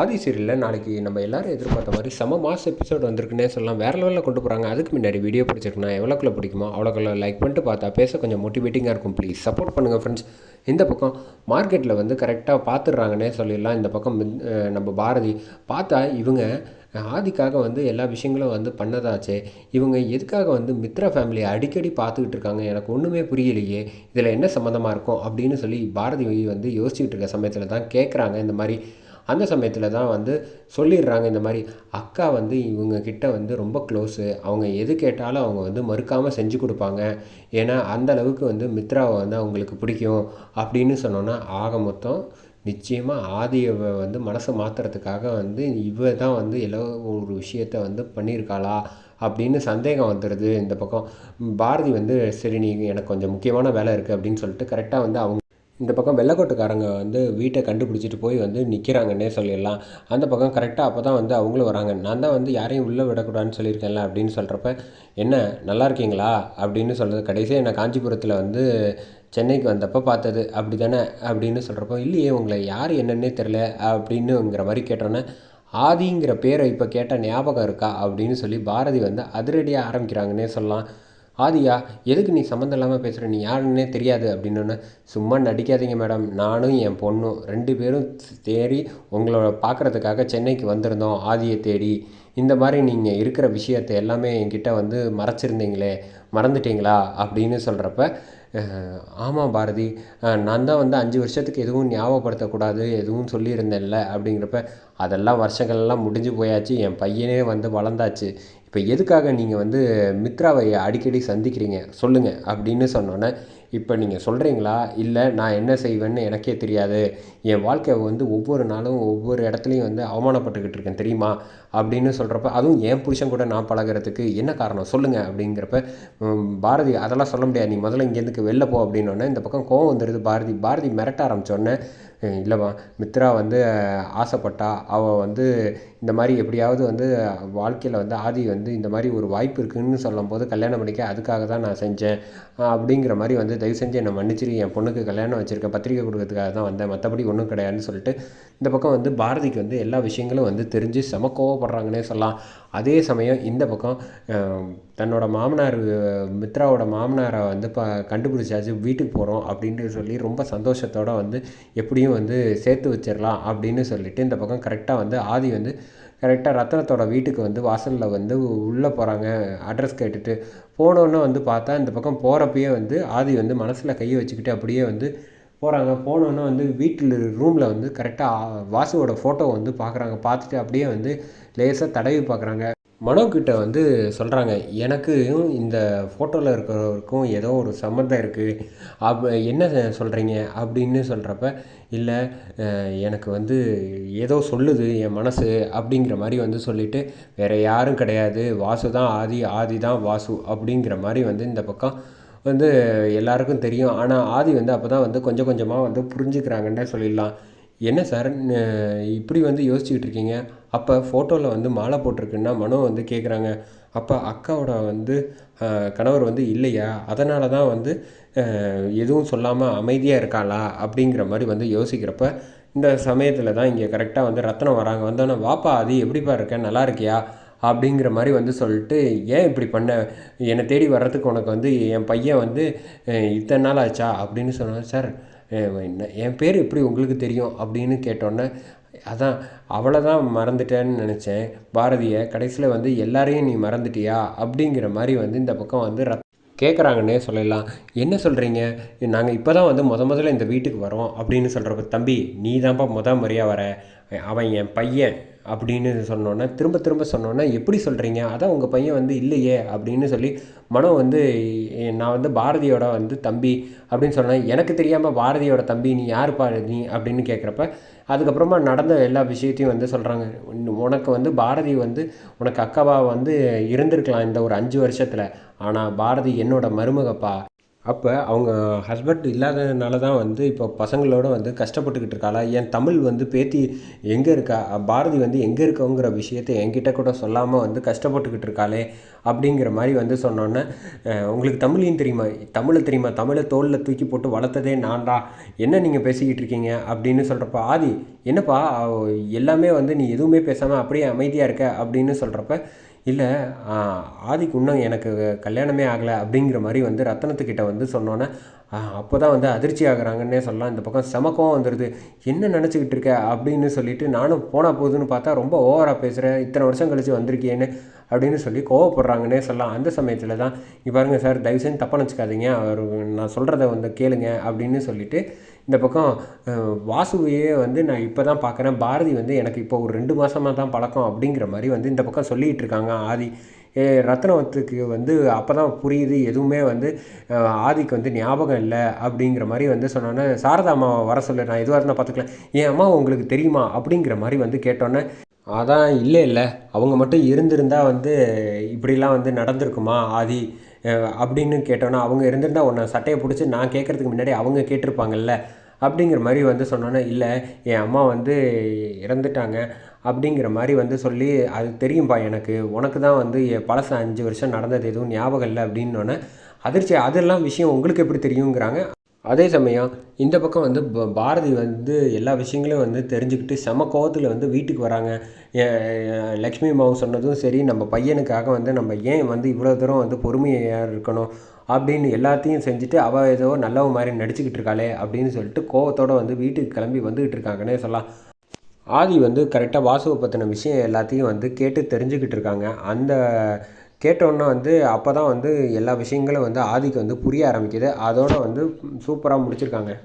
ஆதி சீரியலில் நாளைக்கு நம்ம எல்லாரும் எதிர்பார்த்த மாதிரி செம மாஸ் எபிசோட் வந்திருக்குன்னே சொல்லலாம். வேறு லெவலில் கொண்டு போகிறாங்க அதுக்கு முன்னாடி வீடியோ பிடிச்சிருக்குன்னா எவ்வளோக்குள்ள பிடிக்குமோ அவ்வளோக்குள்ள லைக் பண்ணிட்டு பார்த்தா பேச கொஞ்சம் மோட்டிவேட்டிங்காக இருக்கும். ப்ளீஸ் சப்போர்ட் பண்ணுங்கள் ஃப்ரெண்ட்ஸ் இந்த பக்கம் மார்க்கெட்டில் வந்து கரெக்டாக பார்த்துடுறாங்கன்னே சொல்லிடலாம். இந்த பக்கம் நம்ம பாரதி பார்த்தா இவங்க ஆதிக்காக வந்து எல்லா விஷயங்களும் வந்து பண்ணதாச்சே. இவங்க எதுக்காக வந்து மித்ரா ஃபேமிலியை அடிக்கடி பார்த்துக்கிட்டு இருக்காங்க? எனக்கு ஒன்றுமே புரியலையே. இதில் என்ன சம்மந்தமாக இருக்கும்? அப்படின்னு சொல்லி பாரதி வந்து யோசிச்சுட்டு இருக்க சமயத்தில் தான் கேட்குறாங்க இந்த மாதிரி அந்த சமயத்தில் தான் வந்து சொல்லிடுறாங்க இந்த மாதிரி அக்கா வந்து இவங்க கிட்ட வந்து ரொம்ப க்ளோஸு அவங்க எது கேட்டாலும் அவங்க வந்து மறுக்காமல் செஞ்சு கொடுப்பாங்க. ஏன்னா அந்த அளவுக்கு வந்து மித்ராவை வந்து அவங்களுக்கு பிடிக்கும் அப்படின்னு சொன்னோன்னா ஆக மொத்தம் நிச்சயமாக ஆதியை வந்து மனசை மாற்றுறதுக்காக வந்து இவ தான் வந்து ஏதோ ஒரு விஷயத்த வந்து பண்ணியிருக்காளா அப்படின்னு சந்தேகம் வந்துடுது இந்த பக்கம். பாரதி வந்து சரி நீ எனக்கு கொஞ்சம் முக்கியமான வேலை இருக்குது அப்படின்னு சொல்லிட்டு கரெக்டாக வந்து அவங்க இந்த பக்கம் வெள்ளைக்கோட்டுக்காரங்க வந்து வீட்டை கண்டுபிடிச்சிட்டு போய் வந்து நிற்கிறாங்கன்னே சொல்லிடலாம். அந்த பக்கம் கரெக்டாக அப்போ தான் வந்து அவங்களும் வராங்க. நான் தான் வந்து யாரையும் உள்ளே விடக்கூடாதுன்னு சொல்லியிருக்கேன்ல அப்படின்னு சொல்கிறப்ப என்ன நல்லா இருக்கீங்களா? அப்படின்னு சொல்கிறது கடைசியாக என்ன காஞ்சிபுரத்தில் வந்து சென்னைக்கு வந்தப்போ பார்த்தது. அப்படி தானே அப்படின்னு சொல்கிறப்போ இல்லையே உங்களை யார் என்னன்னே தெரில அப்படின்னுங்கிற மாதிரி கேட்டோன்னே ஆதிங்கிற பேரை இப்போ கேட்டால் ஞாபகம் இருக்கா? அப்படின்னு சொல்லி பாரதி வந்து அதிரடியாக ஆரம்பிக்கிறாங்கன்னே சொல்லலாம். ஆதியா எதுக்கு நீ சம்மந்தம் இல்லாமல் பேசுகிற நீ யாருன்னே தெரியாது அப்படின்னோடனே சும்மா நடிக்காதீங்க மேடம். நானும் என் பொண்ணும் ரெண்டு பேரும் தேடி உங்களோட பார்க்குறதுக்காக சென்னைக்கு வந்திருந்தோம் ஆதியை தேடி. இந்த மாதிரி நீங்கள் இருக்கிற விஷயத்தை எல்லாமே என்கிட்ட வந்து மறைச்சிருந்தீங்களே மறந்துட்டீங்களா? அப்படின்னு சொல்கிறப்ப ஆமாம் பாரதி. நான் தான் வந்து அஞ்சு வருஷத்துக்கு எதுவும் ஞாபகப்படுத்தக்கூடாது எதுவும் சொல்லியிருந்தேன்ல அப்படிங்கிறப்ப அதெல்லாம் வருஷங்கள்லாம் முடிஞ்சு போயாச்சு என் பையனே வந்து வளர்ந்தாச்சு. இப்போ எதுக்காக நீங்கள் வந்து மித்ராவை அடிக்கடி சந்திக்கிறீங்க? சொல்லுங்கள் அப்படின்னு சொன்னோன்னே இப்போ நீங்கள் சொல்கிறீங்களா இல்லை நான் என்ன செய்வேன்னு எனக்கே தெரியாது. என் வாழ்க்கை வந்து ஒவ்வொரு நாளும் ஒவ்வொரு இடத்துலையும் வந்து அவமானப்பட்டுக்கிட்டு இருக்கேன் தெரியுமா? அப்படின்னு சொல்கிறப்ப அதுவும் என் புருஷன் கூட நான் பழகுறதுக்கு என்ன காரணம்? சொல்லுங்கள் அப்படிங்கிறப்ப பாரதி அதெல்லாம் சொல்ல முடியாது. நீ முதல்ல இங்கேருந்து வெளில போ அப்படின்னோடனே இந்த பக்கம் கோவம் வந்துடுது பாரதி பாரதி மிரட்ட ஆரம்பித்தோடனே இல்லைம்மா மித்ரா வந்து ஆசைப்பட்டா அவள் வந்து இந்த மாதிரி எப்படியாவது வந்து வாழ்க்கையில் வந்து ஆதி வந்து இந்த மாதிரி ஒரு வாய்ப்பு இருக்குதுன்னு சொல்லும்போது கல்யாணம் பண்ணிக்க அதுக்காக தான் நான் செஞ்சேன். அப்படிங்கிற மாதிரி வந்து தயவு செஞ்சு என்னை மன்னிச்சிரு என் பொண்ணுக்கு கல்யாணம் வச்சுருக்கேன் பத்திரிக்கை கொடுக்கறதுக்காக தான் வந்தேன். மற்றபடி ஒன்றும் கிடையாதுன்னு சொல்லிட்டு இந்த பக்கம் வந்து பாரதிக்கு வந்து எல்லா விஷயங்களும் வந்து தெரிஞ்சு செம கோவப்படுறாங்கன்னே சொல்லலாம். அதே சமயம் இந்த பக்கம் தன்னோட மாமனார் மித்ராவோட மாமனாரை வந்து இப்போ கண்டுபிடிச்சாச்சு வீட்டுக்கு போகிறோம் அப்படின்ட்டு சொல்லி ரொம்ப சந்தோஷத்தோடு வந்து எப்படியும் வந்து சேர்த்து வச்சிடலாம் அப்படின்னு சொல்லிட்டு இந்த பக்கம் கரெக்டாக வந்து ஆதி வந்து கரெக்டாக ரத்தனத்தோட வீட்டுக்கு வந்து வாசலில் வந்து உள்ளே போகிறாங்க அட்ரஸ் கேட்டுட்டு போனோன்னே வந்து பார்த்தா இந்த பக்கம் போகிறப்பயே வந்து ஆதி வந்து மனசில் கையை வச்சுக்கிட்டு அப்படியே வந்து போகிறாங்க போனோன்னே வந்து வீட்டில் ரூமில் வந்து கரெக்டாக வாசுவோட ஃபோட்டோ வந்து பார்க்குறாங்க. பார்த்துட்டு அப்படியே வந்து லேசாக தடவி பார்க்குறாங்க. மனோக்கிட்ட வந்து சொல்கிறாங்க எனக்கு இந்த ஃபோட்டோவில் இருக்கிறவருக்கும் ஏதோ ஒரு சம்மந்தம் இருக்குது அப் என்ன சொல்கிறீங்க அப்படின்னு சொல்கிறப்ப இல்லை எனக்கு வந்து ஏதோ சொல்லுது என் மனசு அப்படிங்கிற மாதிரி வந்து சொல்லிட்டு வேறு யாரும் கிடையாது. வாசு தான் ஆதி ஆதி தான் வாசு அப்படிங்கிற மாதிரி வந்து இந்த பக்கம் வந்து எல்லாருக்கும் தெரியும். ஆனால் ஆதி வந்து அப்போ தான் வந்து கொஞ்சம் கொஞ்சமாக வந்து புரிஞ்சுக்கிறாங்கன்னே சொல்லிடலாம். என்ன சார்? இப்படி வந்து யோசிச்சுக்கிட்டு இருக்கீங்க? அப்போ ஃபோட்டோவில் வந்து மாலை போட்டிருக்குன்னா மனோ வந்து கேட்குறாங்க அப்போ அக்காவோட வந்து கணவர் வந்து இல்லையா? அதனால தான் வந்து எதுவும் சொல்லாமல் அமைதியாக இருக்காளா? அப்படிங்கிற மாதிரி வந்து யோசிக்கிறப்ப இந்த சமயத்தில் தான் இங்கே கரெக்டாக வந்து ரத்னம் வராங்க. வந்தோன்னே வாப்பா அது எப்படிப்பா இருக்க? நல்லா இருக்கியா? அப்படிங்கிற மாதிரி வந்து சொல்லிட்டு ஏன் இப்படி பண்ண? என்னை தேடி வர்றதுக்கு உனக்கு வந்து என் பையன் வந்து இத்தனை நாள் ஆச்சா? அப்படின்னு சொன்னேன் சார் என் பேர் எப்படி உங்களுக்கு தெரியும் அப்படின்னு கேட்டோன்னே அதான் அவளை தான் மறந்துட்டேன்னு நினச்சேன். பாரதியை கடைசியில் வந்து எல்லாரையும் நீ மறந்துட்டியா? அப்படிங்கிற மாதிரி வந்து இந்த பக்கம் வந்து ரத் கேட்குறாங்கன்னே சொல்லலாம். என்ன சொல்கிறீங்க நாங்கள் இப்போ தான் வந்து முத முதல்ல இந்த வீட்டுக்கு வரோம் அப்படின்னு சொல்கிறப்ப தம்பி நீ தான்ப்பா முத முறையாக வர. அவன் என் பையன். அப்படின்னு சொன்னோன்னே திரும்ப திரும்ப சொன்னோன்னே எப்படி சொல்கிறீங்க அதான் உங்கள் பையன் வந்து இல்லையே அப்படின்னு சொல்லி மனோ வந்து நான் வந்து பாரதியோட வந்து தம்பி அப்படின்னு சொன்னேன் எனக்கு தெரியாமல் பாரதியோட தம்பி நீ யார் நீ? அப்படின்னு கேட்குறப்ப அதுக்கப்புறமா நடந்த எல்லா விஷயத்தையும் வந்து சொல்கிறாங்க உனக்கு வந்து பாரதி வந்து உனக்கு அக்காவா வந்து இருந்திருக்கலாம் இந்த ஒரு அஞ்சு வருஷத்தில். ஆனால் பாரதி என்னோட மருமகப்பா. அப்போ அவங்க ஹஸ்பண்ட் இல்லாததுனால தான் வந்து இப்போ பசங்களோட வந்து கஷ்டப்பட்டுக்கிட்டு இருக்காளா? என் தமிழ் வந்து பேத்தி எங்கே இருக்கா? பாரதி வந்து எங்கே இருக்கோங்கிற விஷயத்தை என்கிட்ட கூட சொல்லாமல் வந்து கஷ்டப்பட்டுக்கிட்டு இருக்காளே அப்படிங்கிற மாதிரி வந்து சொன்னோன்னே உங்களுக்கு தமிழையும் தெரியுமா? தமிழை தெரியுமா? தமிழை தோளில் தூக்கி போட்டு வளர்த்ததே நான்டா. என்ன நீங்கள் பேசிக்கிட்டு இருக்கீங்க? அப்படின்னு சொல்கிறப்ப ஆதி என்னப்பா எல்லாமே வந்து நீ எதுவுமே பேசாமல் அப்படியே அமைதியாக இருக்க அப்படின்னு சொல்கிறப்ப இல்லை ஆதிக்கு இன்னும் எனக்கு கல்யாணமே ஆகலை அப்படிங்கிற மாதிரி வந்து ரத்தனத்துக்கிட்ட வந்து சொன்னோன்னே அப்போ தான் வந்து அதிர்ச்சி ஆகுறாங்கன்னே சொல்லலாம். இந்த பக்கம் செமக்கம் வந்துடுது என்ன நினச்சிக்கிட்டு இருக்க அப்படின்னு சொல்லிட்டு நானும் போனால் போகுதுன்னு பார்த்தா ரொம்ப ஓவராக பேசுகிறேன் இத்தனை வருஷம் கழித்து வந்திருக்கேன்னு அப்படின்னு சொல்லி கோவப்படுறாங்கன்னே சொல்லலாம். அந்த சமயத்தில் தான் இப்போ பாருங்கள் சார் தயவு செஞ்சு தப்பாக நினச்சிக்காதீங்க. அவர் நான் சொல்கிறத வந்து கேளுங்க அப்படின்னு சொல்லிவிட்டு இந்த பக்கம் வாசுவையே வந்து நான் இப்போ தான் பார்க்குறேன். பாரதி வந்து எனக்கு இப்போ ஒரு ரெண்டு மாதமாக தான் பழக்கம் அப்படிங்கிற மாதிரி வந்து இந்த பக்கம் சொல்லிகிட்டு இருக்காங்க ஆதி. ஏ வந்து அப்போ தான் புரியுது எதுவுமே வந்து ஆதிக்கு வந்து ஞாபகம் இல்லை அப்படிங்கிற மாதிரி வந்து சொன்னோன்னே சாரதா அம்மாவை வர சொல்லு நான் எதுவாக இருந்தால் பார்த்துக்கலாம். என் அம்மா உங்களுக்கு தெரியுமா அப்படிங்கிற மாதிரி வந்து கேட்டோன்னே அதான் இல்லை இல்லை. அவங்க மட்டும் இருந்திருந்தால் வந்து இப்படிலாம் வந்து நடந்திருக்குமா ஆதி? அப்படின்னு கேட்டோன்னா அவங்க இருந்திருந்தா உன்னை சட்டையை பிடிச்சி நான் கேட்குறதுக்கு முன்னாடி அவங்க கேட்டிருப்பாங்கல்ல? அப்படிங்கிற மாதிரி வந்து சொன்னோன்னே இல்லை என் அம்மா வந்து இறந்துட்டாங்க. அப்படிங்கிற மாதிரி வந்து சொல்லி அது தெரியும்பா எனக்கு. உனக்கு தான் வந்து என் பழச அஞ்சு வருஷம் நடந்தது எதுவும் ஞாபகம் இல்லை. அப்படின்னோடனே அதிர்ச்சி அதெல்லாம் விஷயம் உங்களுக்கு எப்படி தெரியுங்கிறாங்க. அதே சமயம் இந்த பக்கம் வந்து ப- பாரதி வந்து எல்லா விஷயங்களையும் வந்து தெரிஞ்சுக்கிட்டு செம கோவத்தில் வந்து வீட்டுக்கு வராங்க. லக்ஷ்மி மாவு சொன்னதும் சரி நம்ம பையனுக்காக வந்து நம்ம ஏன் வந்து இவ்வளோ தூரம் வந்து பொறுமையாக இருக்கணும் அப்படின்னு எல்லாத்தையும் செஞ்சுட்டு அவள் ஏதோ நல்லவ மாதிரி நடிச்சுக்கிட்டு இருக்காளே அப்படின்னு சொல்லிட்டு கோவத்தோடு வந்து வீட்டுக்கு கிளம்பி வந்துக்கிட்டு இருக்காங்கன்னே சொல்லலாம். ஆதி வந்து கரெக்டாக வாசுவை பற்றின விஷயம் எல்லாத்தையும் வந்து கேட்டு தெரிஞ்சுக்கிட்டு இருக்காங்க. அந்த கேட்டோன்னே வந்து அப்போ தான் வந்து எல்லா விஷயங்களும் வந்து ஆதிக்கு வந்து புரிய ஆரம்பிக்குது. அதோட வந்து சூப்பராக முடிச்சிருக்காங்க.